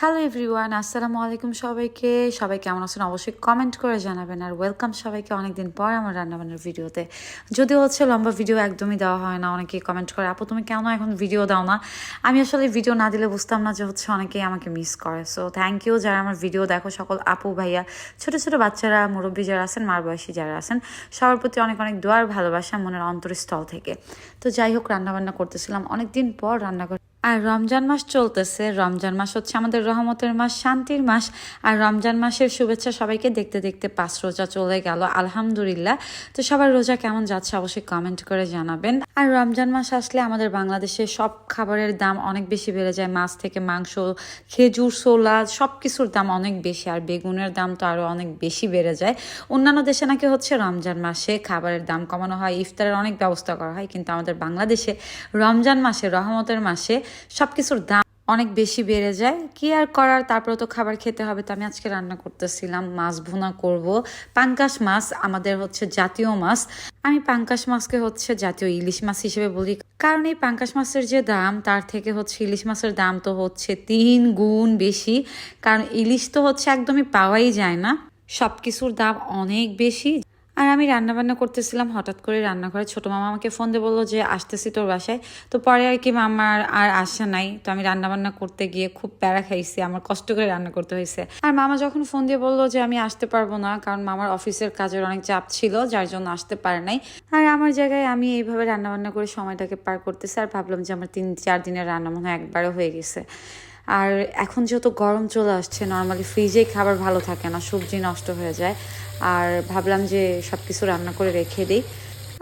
Hello everyone আসসালামু আলাইকুম সবাইকে। সবাই কেমন আছেন? অবশ্যই কমেন্ট করে জানাবেন আর ওয়েলকাম সবাইকে অনেকদিন পর আমার রান্নাবান্নার ভিডিওতে। যদিও হচ্ছে লম্বা ভিডিও একদমই দেওয়া হয় না অনেকে কমেন্ট করে, আপু, তুমি কেন এখন ভিডিও দাও না? আমি আসলে ভিডিও না দিলে বুঝতাম না যে হচ্ছে অনেকেই আমাকে মিস করে। সো থ্যাংক ইউ যারা আমার ভিডিও দেখো, সকল আপু ভাইয়া, ছোট ছোট বাচ্চারা, মুরব্বী যারা আছেন মার বয়সী যারা আছেন, সবার প্রতি অনেক অনেক দোয়ার ভালোবাসা মনের অন্তরস্থল থেকে। তো যাই হোক, রান্নাবান্না করতেছিলাম। অনেকদিন পর রান্না আর রমজান মাস চলতেছে। রমজান মাস হচ্ছে আমাদের রহমতের মাস, শান্তির মাস। আর রমজান মাসের শুভেচ্ছা সবাইকে দেখতে দেখতে পাঁচ রোজা চলে গেল, আলহামদুলিল্লাহ। তো সবার রোজা কেমন যাচ্ছে অবশ্যই কমেন্ট করে জানাবেন। আর রমজান মাস আসলে আমাদের বাংলাদেশে সব খাবারের দাম অনেক বেশি বেড়ে যায়। মাছ থেকে মাংস, খেজুর সোলা সব কিছুর দাম অনেক বেশি। আর বেগুনের দাম তো আরও অনেক বেশি বেড়ে যায়। অন্যান্য দেশে নাকি হচ্ছে রমজান মাসে খাবারের দাম কমানো হয়। ইফতারের অনেক ব্যবস্থা করা হয়। কিন্তু আমাদের বাংলাদেশে রমজান মাসে, রহমতের মাসে সব কিছুর দাম অনেক বেশি বেড়ে যায়। কি আর করার? তারপরে তো খাবার খেতে হবে। তো আমি আজকে রান্না করতেছিলাম। মাছ ভুনা করব। পাঙ্কাশ মাছ আমাদের হচ্ছে জাতীয় মাছ। আমি পাঙ্কাশ মাছকে হচ্ছে জাতীয় ইলিশ মাছ হিসেবে বলি। কারণ এই পাঙ্কাশ মাছের যে দাম, তার থেকে হচ্ছে ইলিশ মাছের দাম তো হচ্ছে তিন গুণ বেশি। কারণ ইলিশ তো হচ্ছে একদমই পাওয়াই যায় না। সব কিছুর দাম অনেক বেশি। আর আমি রান্নাবান্না করতেছিলাম, হঠাৎ করে রান্নাঘরে ছোট মামা আমাকে ফোন দিয়ে বলল যে, আসতেছি তোর বাসায়। তো পরে আর কি মামার আর আসা নাই। তো আমি রান্নাবান্না করতে গিয়ে খুব প্যারা খাইছি, আমার কষ্ট করে রান্না করতে হয়েছে আর মামা যখন ফোন দিয়ে বলল যে, আমি আসতে পারব না, কারণ মামার অফিসের কাজের অনেক চাপ ছিল, যার জন্য আসতে পারে নাই। আর আমার জায়গায় আমি এইভাবে রান্নাবান্না করে সময়টাকে পার করতেছি, আর ভাবলাম যে, আমার তিন, চার দিনের রান্না মনে হয় একবারও হয়ে গেছে। আর এখন যেহেতু গরম চলে আসছে নর্মালি ফ্রিজে খাবার ভালো থাকে না, সবজি নষ্ট হয়ে যায়। আর ভাবলাম যে সব কিছু রান্না করে রেখে দিই।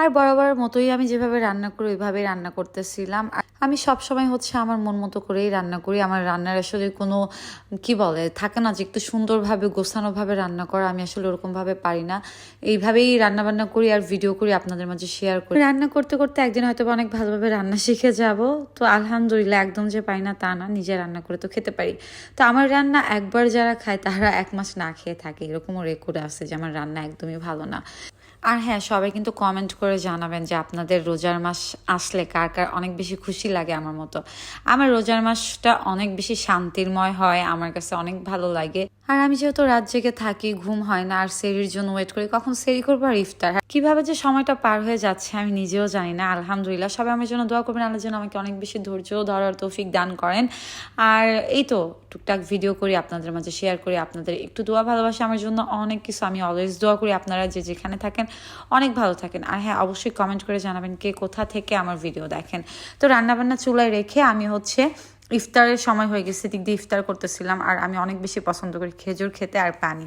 আর বরাবর মতোই আমি যেভাবে রান্না করি, ওইভাবেই রান্না করতেছিলাম। আমি সব সময় হচ্ছে আমার মন মতো করেই রান্না করি। আমার রান্নার আসলে কোনো, কি বলে, থাকে না যে একটু সুন্দরভাবে, গোছানোভাবে রান্না করা আমি আসলে ওরকমভাবে পারি না। এইভাবেই রান্না বান্না করি আর ভিডিও করি, আপনাদের মাঝে শেয়ার করি। রান্না করতে করতে একদিন হয়তো অনেক ভালোভাবে রান্না শিখে যাব। তো আলহামদুলিল্লাহ, একদম যে পারি না তা না, নিজে রান্না করে তো খেতে পারি। তো আমার রান্না একবার যারা খায়, তারা এক মাস না খেয়ে থাকে। এরকমও রেকর্ড আছে যে আমার রান্না একদমই ভালো না। আর হ্যাঁ সবাই কিন্তু কমেন্ট করে জানাবেন যে আপনাদের রোজার মাস আসলে কার কার অনেক বেশি খুশি লাগে আমার মতো। আমার রোজার মাসটা অনেক বেশি শান্তিরময় হয়, আমার কাছে অনেক ভালো লাগে। আর আমি যেহেতু রাত জেগে থাকি, ঘুম হয় না, আর সেরির জন্য ওয়েট করি, কখন সেরি করব আর ইফতার? কীভাবে যে সময়টা পার হয়ে যাচ্ছে আমি নিজেও জানি না, আলহামদুলিল্লাহ। সবাই আমার জন্য দোয়া করবেন, আল্লাহ যেন আমাকে অনেক বেশি ধৈর্য, ধরার তৌফিক দান করেন। আর এই তো টুকটাক ভিডিও করি, আপনাদের মাঝে শেয়ার করি, আপনাদের একটু দোয়া, ভালোবাসা আমার জন্য অনেক কিছু। আমি অলওয়েজ দোয়া করি আপনারা যে যেখানে থাকেন, অনেক ভালো থাকেন। আর হ্যাঁ অবশ্যই কমেন্ট করে জানাবেন কে কোথা থেকে আমার ভিডিও দেখেন। তো রান্নাবান্না চুলায় রেখে আমি হচ্ছে ইফতারের সময় হয়ে গেছে দিক দিয়ে ইফতার করতেছিলাম, আর আমি অনেক বেশি পছন্দ করি খেজুর খেতে আর পানি।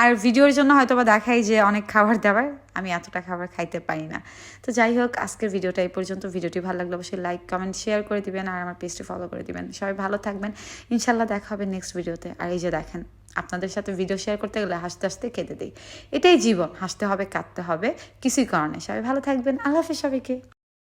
আর ভিডিওর জন্য হয়তো বা দেখাই যে অনেক খাবার দাবার, আমি এতটা খাবার খাইতে পারি না। তো যাই হোক, আজকের ভিডিওটা এই পর্যন্ত। ভিডিওটি ভালো লাগলে অবশ্যই লাইক, কমেন্ট, শেয়ার করে দিবেন, আর আমার পেজটি ফলো করে দিবেন। সবাই ভালো থাকবেন। ইনশাল্লাহ দেখা হবে নেক্সট ভিডিওতে। আর এই যে দেখেন, আপনাদের সাথে ভিডিও শেয়ার করতে গেলে হাসতে হাসতে কেঁদে দিই। এটাই জীবন, হাসতে হবে, কাঁদতে হবে, কিছুই কারণে সবাই ভালো থাকবেন। আল্লাহ হাফিজ সবাইকে।